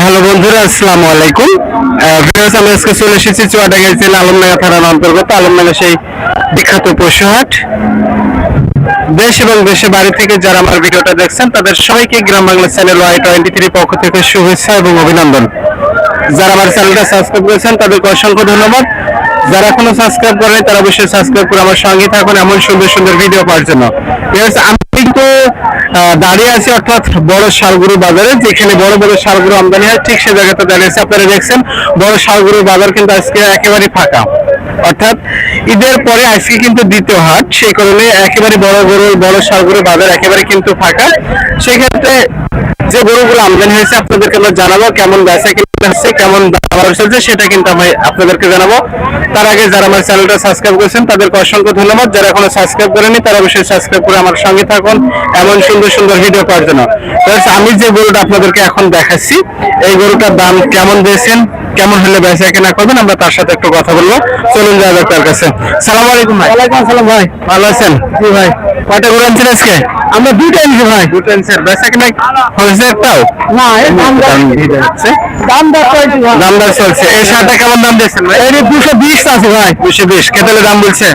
Hello বন্ধুরা, আসসালামু আলাইকুম। ভিউয়ার্স আমি আজকে চলে এসেছি চুয়াডাঙ্গা জেলা আলমডাঙ্গা থানার অন্তর্গত আলমডাঙ্গা সেই বিখ্যাত পশুহাট। দেশ এবং দেশে বাড়ি থেকে যারা আমার ভিডিওটা দেখছেন, তাদের সবাইকে Gram Bangla channel Y twenty three পক্ষ থেকে শুভেচ্ছা এবং অভিনন্দন। যারা আমার চ্যানেলটা সাবস্ক্রাইব করেছেন, তাদেরকে অসংখ্য ধন্যবাদ। যারা এখনও সাবস্ক্রাইব করেন তারা অবশ্যই সাবস্ক্রাইব করে আমার সঙ্গে থাকুন এমন সুন্দর সুন্দর ভিডিও পাওয়ার জন্য। আমি কিন্তু দাঁড়িয়ে আছে অর্থাৎ বড় শালগুরু বাজারে, যেখানে বড় বড় শালগুরু আমদানি হয়, ঠিক সে জায়গাতে দাঁড়িয়ে আছে। আপনারা দেখছেন, বড় শালগুরু বাজার কিন্তু আজকে একেবারে ফাঁকা। অর্থাৎ ঈদের পরে আজকে কিন্তু দ্বিতীয় হাট সেই কারণে একেবারে বড় গরু, বড় শালগুরু বাজার একেবারে কিন্তু ফাঁকা। সেক্ষেত্রে যে গরুগুলো আমদানি হয়েছে, আপনাদেরকে আমরা জানাব কেমন বেচা কিনা কেমন ভালো চলছে সেটা কিন্তু আমি আপনাদেরকে জানাব। তার আগে যারা আমার চ্যানেলটা সাবস্ক্রাইব করেছেন, তাদেরকে অসংখ্য ধন্যবাদ। যারা এখনও সাবস্ক্রাইব করেনি তারা অবশ্যই সাবস্ক্রাইব করে আমার সঙ্গে থাকুন এমন সুন্দর সুন্দর ভিডিও পাওয়ার জন্য। আমি যে গরুটা আপনাদেরকে এখন দেখাচ্ছি, এই গরুটার দাম কেমন দিয়েছেন? কেমন হলে বেচা কেনা করবেন আমরা তার সাথে একটু কথা বলব। চলুন যাওয়া যাক তার কাছে। সালাম আলাইকুম ভাই। ওয়ালাইকুম আসসালাম ভাই। ভালো আছেন? জি ভাই। কয়টা গরু আনছেন আজকে? আমরা দুইটা এনেছি ভাই। দুটো আনছেন। বেচা কেনা হয়েছে একটাও না এর দাম দাম দর দাম দর চলছে। এই শার্টটা কেমন দাম দিয়েছেন ভাই? এর দুশো বিশ আছে ভাই। দুশো বিশ। কেতালে দাম বলছে?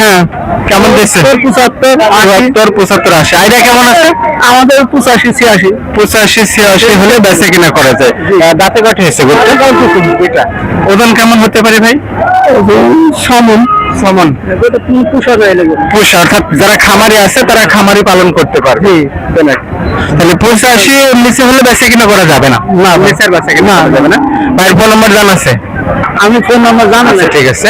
হ্যাঁ। কেমন দিচ্ছে পঁচাত্তর চুয়াত্তর পঁচাত্তর আশি। আইডিয়া কেমন আছে? আমাদের পঁচাশি ছিয়াশি। পঁচাশি ছিয়াশি হলে বেচা কিনা করা যায়। দাঁতে কটে হয়েছে। ওজন কেমন হতে পারে ভাই? সমন। সমন। পুষা অর্থাৎ যারা খামারি আছে তারা খামারি পালন করতে পারবে? তাহলে পঁচাশি নিচে হলে বেচা কিনা করা যাবে না। না নিচের বেচা কিনা যাবে না। ভাইয়ের ফোন নাম্বার জানা আছে? আমি ফোন নাম্বার জানা আচ্ছা ঠিক আছে।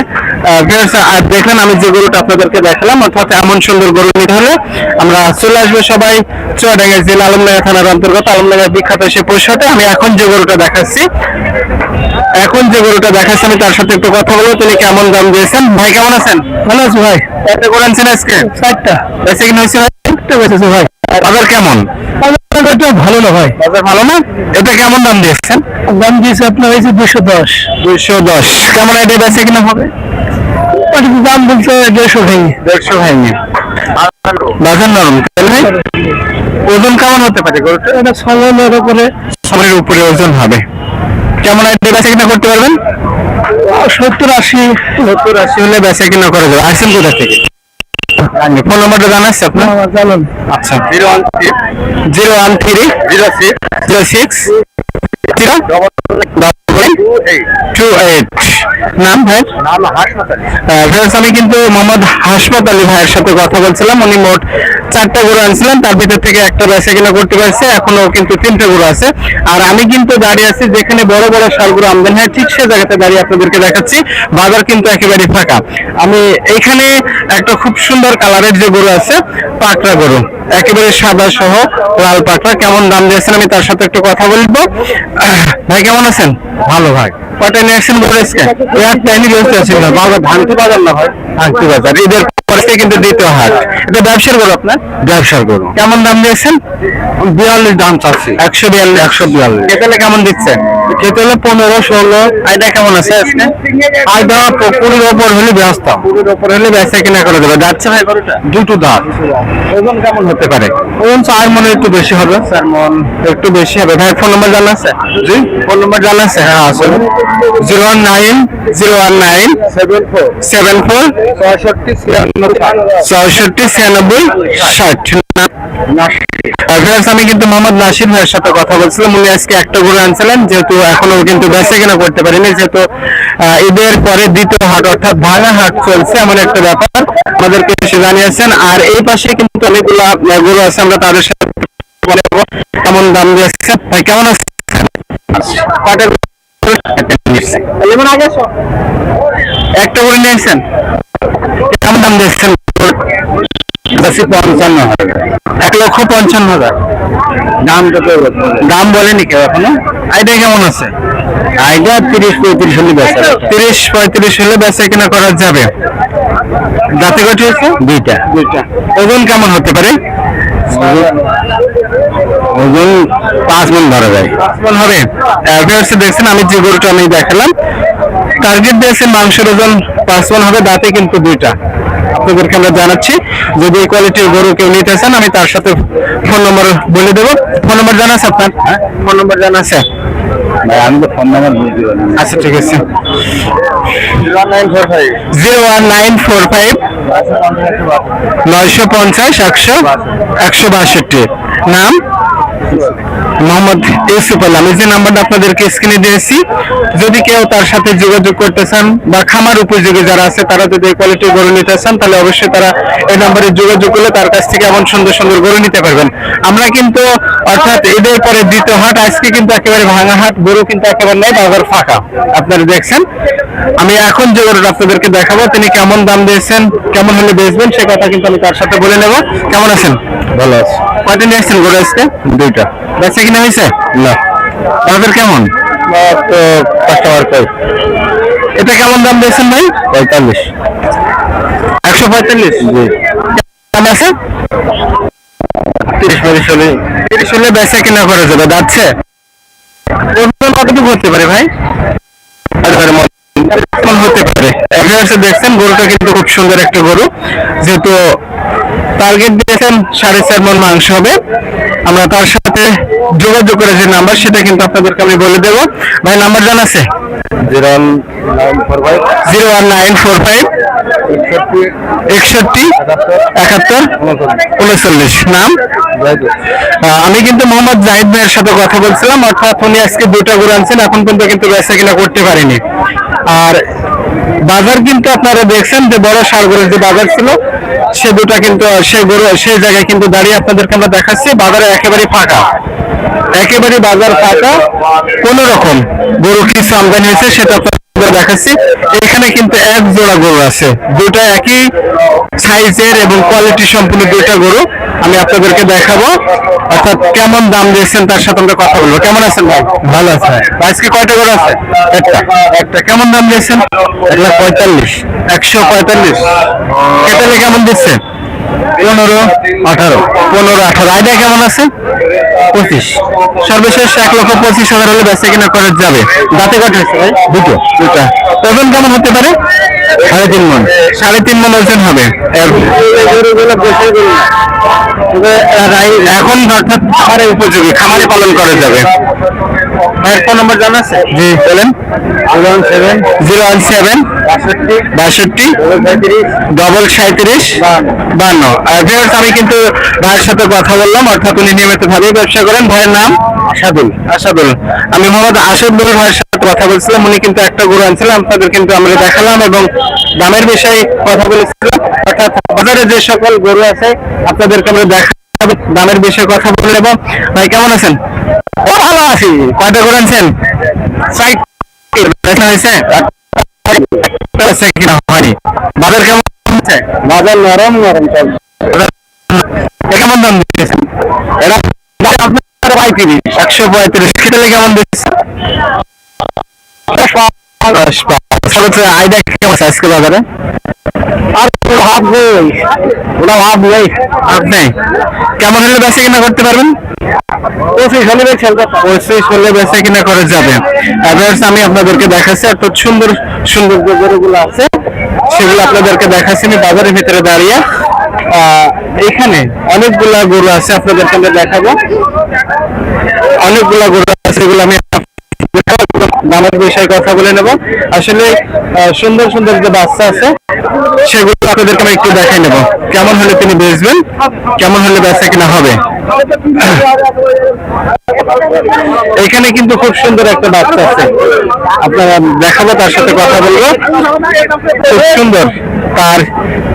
দেখলেন আমি যে গরুটা আপনাদেরকে দেখালাম অর্থাৎ এমন সুন্দর গরু নিতে হলে আমরা চলে আসব সবাই। চুয়াডাঙ্গা জেলা আলমডাঙ্গা থানার অন্তর্গত আলমডাঙ্গা বিখ্যাত সে পশুহাটে আমি এখন যে গরুটা দেখাচ্ছি এখন যে গরুটা দেখাচ্ছি আমি তার সাথে একটু কথা বলব। তিনি কেমন দাম দিয়েছেন? ভাই কেমন আছেন? ভালো আছি ভাই। একটা গরু আনছেন আজকে? চারটা বেশি কিনা হয়েছে ভাই? একটা বেঁচেছে ভাই। বাজার কেমন? বাজারটা ভালো না ভাই। বাজার ভালো না? এটা কেমন দাম দিয়েছেন? দাম দিয়েছে আপনার হয়েছে দুশো দশ। দুইশো দশ। কেমন এটা বেশি কিনা হবে? দাম বলছে দেড়শো ভেঙে দেড়শো ভাইনি। বাজার নরম ওজন কেমন হতে পারে গরুটা এটা ছজনের উপরে। সামনের উপরে ওজন হবে। কেমন এটা বেচা কিনা করতে পারবেন? সত্তর আশি। সত্তর আশি হলে বেচা কিনা করা যাবে। আসেন কোথা থেকে? ফোন নাম্বারটা জানাচ্ছে আপনার? জানেন। আচ্ছা। Zero one zero one three. Zero six. Zero six. Zero. Two eight নাম ভাই? viewers, আমি কিন্তু মোহাম্মদ হাসপাত আলী ভাইয়ের সাথে কথা বলছিলাম। উনি মোট চারটা গরু আনছিলাম, তার ভিতর থেকে একটা বেচা কিনা করতে পারছে এখনও কিন্তু তিনটে গরু আছে। আর আমি কিন্তু দাঁড়িয়ে আছি যেখানে বড় বড় সারগুলো আমদানি হয়, ঠিক সে জায়গাতে দাঁড়িয়ে আপনাদেরকে দেখাচ্ছি। বাজার কিন্তু একেবারে ফাঁকা। আমি এইখানে একটা খুব সুন্দর কালারের যে গরু আছে, পাকড়া গরু, একেবারে সাদা সহ লাল পাকড়া। কেমন দাম দিয়েছেন আমি তার সাথে একটু কথা বলব। ভাই কেমন আছেন? ভালো, ভাই। আসছেন গরু আজকে? একটাই নিয়ে না। বাবা ধানটি বাজার না হয় ধানটি বাজার। ঈদের পরে কিন্তু দ্বিতীয় হাট। এটা ব্যবসার গরু আপনার? ব্যবসার গরু। কেমন দাম দিয়েছেন বিয়াল্লিশ দাম চাচ্ছি। একশো বিয়াল্লিশ। একশো বিয়াল্লিশ। কেতালে কেমন দিচ্ছেন? কেতালে পনেরো ষোলো। আইটা কেমন আছে আজকে? আইটা পুকুরের ওপর হলে ব্যস্ত। পুকুরের ওপর হলে ব্যবসা কিনা করে দেবে। যাচ্ছে ভাই গরুটা? দুটো দাঁত। ওজন কেমন হতে পারে? ওজন চার মনে একটু বেশি হবে। চার মন একটু বেশি হবে। ভাই ফোন নাম্বার জানা আছে? জি? ফোন নাম্বার জানা আছে? হ্যাঁ আছে। Zero one nine zero one nine seven four. Seven four চৌষট্টি ছিয়ানব্বই। ষাট। আমি কিন্তু মোহাম্মদ নাসির ভাইয়ের সাথে কথা বলছিলাম। উনি আজকে একটা গরু আনছিলেন যেহেতু এখনও কিন্তু বেচা কেনা করতে পারেনি যেহেতু ঈদের পরে দ্বিতীয় হাট অর্থাৎ ভাঙা হাট চলছে এমন একটা ব্যাপার। আমাদেরকে এসে জানিয়েছেন। আর এই পাশে কিন্তু অনেকগুলো গরু আছে আমরা তাদের সাথে কেমন দাম দিয়েছে? ভাই কেমন আছেন আগে একটা করে নিয়েছেন। কেমন দাম দিয়েছেন। বেশি পঞ্চান্ন হাজার। এক লক্ষ পঞ্চান্ন হাজার। দাম কত দাম বলেনি কেউ এখনও? আইডিয়া কেমন আছে? আইডিয়া তিরিশ পঁয়ত্রিশ হলে বেচা তিরিশ পঁয়ত্রিশ হলে বেচা কিনা করা যাবে? দাঁতে কটি আছে? দুইটা। দুইটা। ওজন কেমন হতে পারে? ওজন পাঁচ মন ধরা যায়। পাঁচ মন হবে। দেখছেন, আমি যে গরুটা আমি দেখালাম টার্গেট দিয়েছে মাংসের ওজন পাঁচ মন হবে, দাঁতে কিন্তু দুইটা। আপনাদেরকে আমরা জানাচ্ছি, যদি এই কোয়ালিটির গরু কেউ নিতে চান, আমি তার সাথে ফোন নম্বর বলে দেবো। ফোন নম্বর জানা আছে আপনার? ফোন নম্বর জানা আছে। আমি তো ফোন নাম্বার বুঝতে পারি আচ্ছা ঠিক আছে। Zero one nine four five. নয়শো পঞ্চাশ একশো একশো বাষট্টি। নাম? মোহাম্মদ ইউসুফ আল্লাহ আমি যে নাম্বারটা আপনাদেরকে স্ক্রিনে দিয়েছি। যদি কেউ তার সাথে যোগাযোগ করতে চান বা খামার উপযোগী যারা আছে তারা যদি এই কোয়ালিটির গরু নিতে চান তাহলে অবশ্যই তারা এই নাম্বারে যোগাযোগ করলে তার কাছ থেকে এমন সুন্দর সুন্দর গরু নিতে পারবেন। আমরা কিন্তু অর্থাৎ ঈদের পরে দ্বিতীয় হাট আজকে কিন্তু একেবারে ভাঙা হাট গরু কিন্তু একেবারে নেই বাজার ফাঁকা। আপনারা দেখছেন? আমি এখন যে গরুটা আপনাদেরকে দেখাবো তিনি কেমন দাম দিয়েছেন কেমন হলে বেচবেন সে কথা কিন্তু আমি তার সাথে বলে নেব। কেমন আছেন? ভালো আছে। কয়টা নিয়ে আসছেন গরু আজকে? বেচা কিনা হয়েছে? না। কেমন? তো কাস্টমার কই এটা কেমন দাম দিয়েছেন ভাই? পঁয়তাল্লিশ। একশো পঁয়তাল্লিশ? দাম আছে? তিরিশ পঁয়ত্রিশ হলে তিরিশ হলে বেচা কিনা করা যাবে যাচ্ছে। কতটুকু হতে পারে ভাই। হতে পারে দেখছেন গরুটা কিন্তু খুব সুন্দর একটা গরু। যেহেতু টার্গেট দিয়েছেন সাড়ে চার মন মাংস হবে আমরা তার সাথে যোগাযোগ করে যে নাম্বার সেটা কিন্তু আপনাদেরকে আমি বলে দেবো। ভাই নাম্বার জানা আছে? Zero nine four five. Zero one nine four five. একষট্টি। একাত্তর উনচল্লিশ। নাম? আমি কিন্তু মোহাম্মদ জাহিদ ভাইয়ের সাথে কথা বলছিলাম অর্থাৎ উনি আজকে দুটা গরু আনছেন এখন পর্যন্ত কিন্তু বেচা কিনা করতে পারিনি। আর বাজার কিন্তু আপনারা দেখছেন যে বড় সারগরের যে বাজার ছিল, সে দুটা কিন্তু সেই গরু সেই জায়গায় কিন্তু দাঁড়িয়ে আপনাদেরকে আমরা দেখাচ্ছি। বাজারে একেবারে ফাঁকা। একেবারে বাজার ফাঁকা। কোন রকম গরু কিছু আমদানি হয়েছে সেটা আপনাদের দেখাচ্ছি। এখানে কিন্তু এক জোড়া গরু আছে। দুটা একই সাইজের এবং কোয়ালিটি সম্পূর্ণ দুইটা গরু আমি আপনাদেরকে দেখাবো। অর্থাৎ কেমন দাম দিয়েছেন তার সাথে আমরা কথা বলব। কেমন আছেন ভাই? ভালো আছে আজকে কয়টা গরু আছে? একটা। একটা কেমন দাম দিয়েছেন? এক লাখ পঁয়তাল্লিশ। একশো পঁয়তাল্লিশ। কেটালে কেমন দিচ্ছে পনেরো, আঠারো। পনেরো, আঠারো। আইডিয়া কেমন আছে? পঁচিশ। সর্বশেষ এক লক্ষ পঁচিশ হাজার হলে বেচা কিনা করা যাবে। দাঁতে কটা দুটো। দুটা। ওজন কেমন হতে পারে? সাড়ে তিন মন। সাড়ে তিন মন ওজন হবে। এখন অর্থাৎ খামারে উপযোগী খামারে পালন করা যাবে। ভাইয়ের ফোন নম্বর জানা আছে? জি বলেন। Zero one seven. Zero one seven. বাষট্টি। ডবল সাঁত্রিশ বান্ন। আর ভিউয়ার্স আমি কিন্তু ভাইয়ের সাথে কথা বললাম অর্থাৎ উনি নিয়মিত ভাবেই ব্যবসা করেন। ভাইয়ের নাম আসাদুল আসাদুল আমি মোহাম্মদ আসাদুল ভাইয়ের সাথে কথা বলছিলাম উনি কিন্তু একটা গরু আনছিলাম আপনাদের কিন্তু আমরা দেখালাম এবং দামের বিষয়ে কথা বলেছিলাম। অর্থাৎ বাজারে যে সকল গরু আছে আপনাদেরকে আমরা দেখাবো দামের বিষয়ে কথা বলে নেব। ভাই কেমন আছেন? ও ভালো আছি। কয়টা গরু আনছেন? দেখা হয়েছে? বাজার কেমন হচ্ছে বাজার নরম নরম কেমন দাম দিচ্ছেন এটা আপনার পঁয়ত্রিশ একশো পঁয়ত্রিশ। কেমন দিচ্ছে? সর্বোচ্চ আইডিয়া কেমন আছে আজকে বাজারে? আর ভাব গই ওটা ভাব গই আপনি কেমন হলে বেচা কিনা করতে পারবেন? পঁচিশ হলে কথা পঁচিশ হলে বেচা কিনা করা যাবে এবার আমি আপনাদেরকে দেখাচ্ছি এত সুন্দর সুন্দর যে গরুগুলো আছে সেগুলো আপনাদেরকে দেখাচ্ছি। আমি বাজারের ভিতরে দাঁড়িয়ে আহ, এখানে অনেকগুলা গরু আছে আপনাদেরকে আমরা দেখাবো। অনেকগুলা গরু আছে সেগুলো আমি দামের বিষয়ে কথা বলে নেব। আসলে সুন্দর সুন্দর যে বাচ্চা আছে, সেগুলো আপনাদেরকে আমি একটু দেখাই নেব। কেমন হলে তিনি বেচবেন? কেমন হলে বেচা কিনা হবে? এখানে কিন্তু খুব সুন্দর একটা বাচ্চা আছে। আপনারা দেখাবো, তার সাথে কথা বলব। খুব সুন্দর তার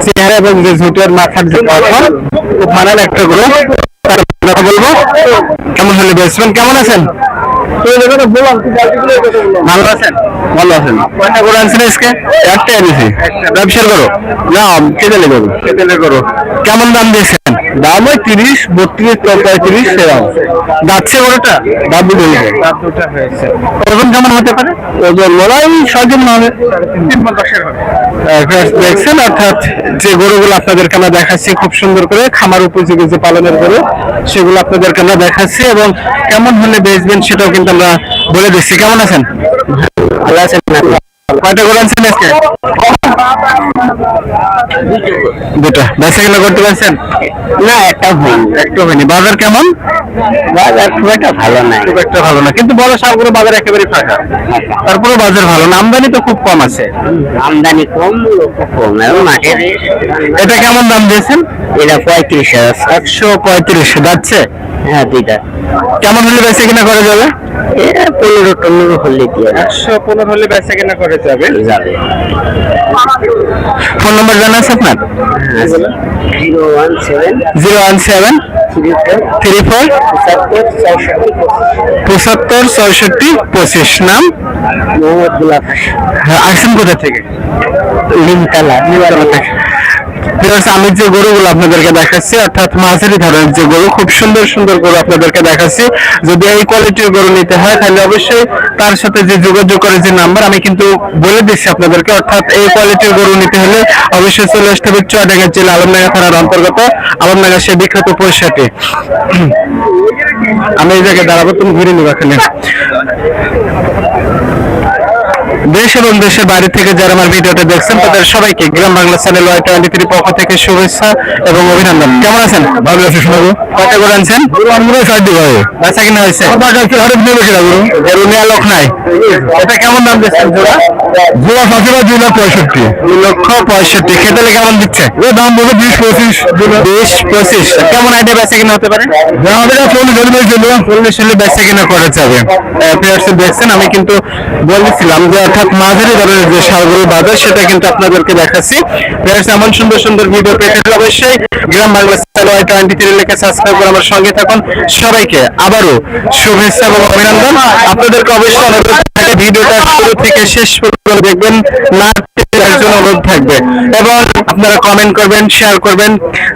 চেহারা এবং যে ঝুটের মাথার যে গঠন, খুব মানার একটা গ্রুপ কথা বলব। কেমন হলে বেচবেন? কেমন আছেন? ভালো আছেন? ভালো আছেন। কয়টা করে আনছেন আজকে? একটা এনেছি। একটা। করো না কেটেলে করো কেটেলে করো কেমন দাম দিয়েছেন? দাম ওই তিরিশ বত্রিশ পঁয়ত্রিশ সেরকম যাচ্ছে গরুটা? দাম দুটো হয়েছে। ওজন কেমন হতে পারে? ওজন হবে। তিন হবে। দেখছেন অর্থাৎ যে গরুগুলো আপনাদেরকে আমরা দেখাচ্ছি খুব সুন্দর করে খামার উপযোগী যে পালনের গরু সেগুলো আপনাদেরকে আমরা দেখাচ্ছি এবং কেমন হলে বেচবেন সেটাও কিন্তু আমরা বলে দিচ্ছি। কেমন আছেন? ভালো আছেন কয়টা গরু আনছেন আজকে? দুটো বেচা কিনা করতে পারছেন? না একটা হয়নি। একটু হয়নি। বাজার কেমন? বাজার খুব একটা ভালো নাই। খুব একটা ভালো না। কিন্তু বড় বাজার একেবারে ফাঁকা। তারপরে বাজার ভালো না। আমদানি তো খুব কম আছে। আমদানি কম কম এটা কেমন দাম দিয়েছেন? এটা পঁয়ত্রিশ হাজার। একশো পঁয়ত্রিশ। যাচ্ছে? হ্যাঁ দুইটা। কেমন হলে বেচা কিনা করা যাবে? পনেরো টনেরো হলে দিয়ে। একশো পনেরো হলে বেচা কিনা করা যাবে? যাবে। ফোন নম্বর জানা আছে আপনার? Zero one seven zero one seven three four পঁচাত্তর চৌষট্টি ছয়ষট্টি পঁচিশ। নাম? মোহাম্মদ গুলাব হ্যাঁ, আসছেন কোথা থেকে? লিমতলা Viewers, আমি যে গরুগুলো আপনাদেরকে দেখাচ্ছি, অর্থাৎ মাঝারি ধরনের যে গরু, খুব সুন্দর সুন্দর গরু আপনাদেরকে দেখাচ্ছি। যদি এই কোয়ালিটির গরু নিতে হয়, তাহলে অবশ্যই তার সাথে যে যোগাযোগ করে যে নাম্বার, আমি কিন্তু বলে দিচ্ছি আপনাদেরকে, অর্থাৎ এই কোয়ালিটির গরু নিতে হলে অবশ্যই চলে আসতে হবে চুয়াডাঙ্গা জেলা আলমডাঙ্গা থানার অন্তর্গত আলমডাঙ্গা সে বিখ্যাত পয়সাটি আমি এই জায়গায় দাঁড়াবো, তুমি ঘুরে নিবা দেশ এবং দেশের বাইরে থেকে যারা আমার ভিডিওটা দেখছেন তাদের সবাইকে Gram Bangla channel Y twenty three পক্ষ থেকে শুভেচ্ছা এবং অভিনন্দন। কেমন আছেন? ভালো আছি শোনাবো কয়টা করে আনছেন? আমরা ষাট ভাই বেচা কিনা হয়েছে? গরু নেওয়া লোক নাই। এটা কেমন দাম দিচ্ছেন জোড়া? জোড়া সতেরো দুই লাখ পঁয়ষট্টি। দুই লক্ষ পঁয়ষট্টি। খেতে কেমন দিচ্ছে? ও দাম বলব বিশ পঁচিশ। বিশ পঁচিশ। কেমন আইডিয়া বেচা কিনা হতে পারে? আমাদের চল্লিশ চল্লিশ চল্লিশ হলে বেচা কিনা করা যাবে। দেখছেন আমি কিন্তু বলেছিলাম যে অর্থাৎ মাঝারি ধরনের যে সারগুলো বাজার, সেটা কিন্তু আপনাদেরকে দেখাচ্ছি। এমন সুন্দর সুন্দর ভিডিও পেতে অবশ্যই গ্রাম বাংলা টোয়েন্টি থ্রি করে আমার সঙ্গে থাকুন। সবাইকে আবারও শুভেচ্ছা এবং অভিনন্দন। আপনাদেরকে অবশ্যই অনুরোধ ভিডিওটা শুরু থেকে শেষ পর্যন্ত দেখবেন না এর জন্য অনুরোধ থাকবে। এবং আপনারা কমেন্ট করবেন শেয়ার করবেন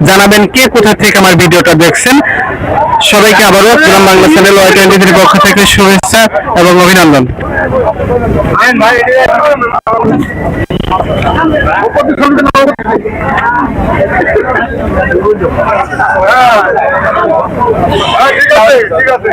জানাবেন কে কোথা থেকে আমার ভিডিওটা দেখছেন। সবাইকে আবারও Gram Bangla channel Y twenty পক্ষ থেকে শুভেচ্ছা এবং অভিনন্দন। ঠিক আছে ঠিক আছে।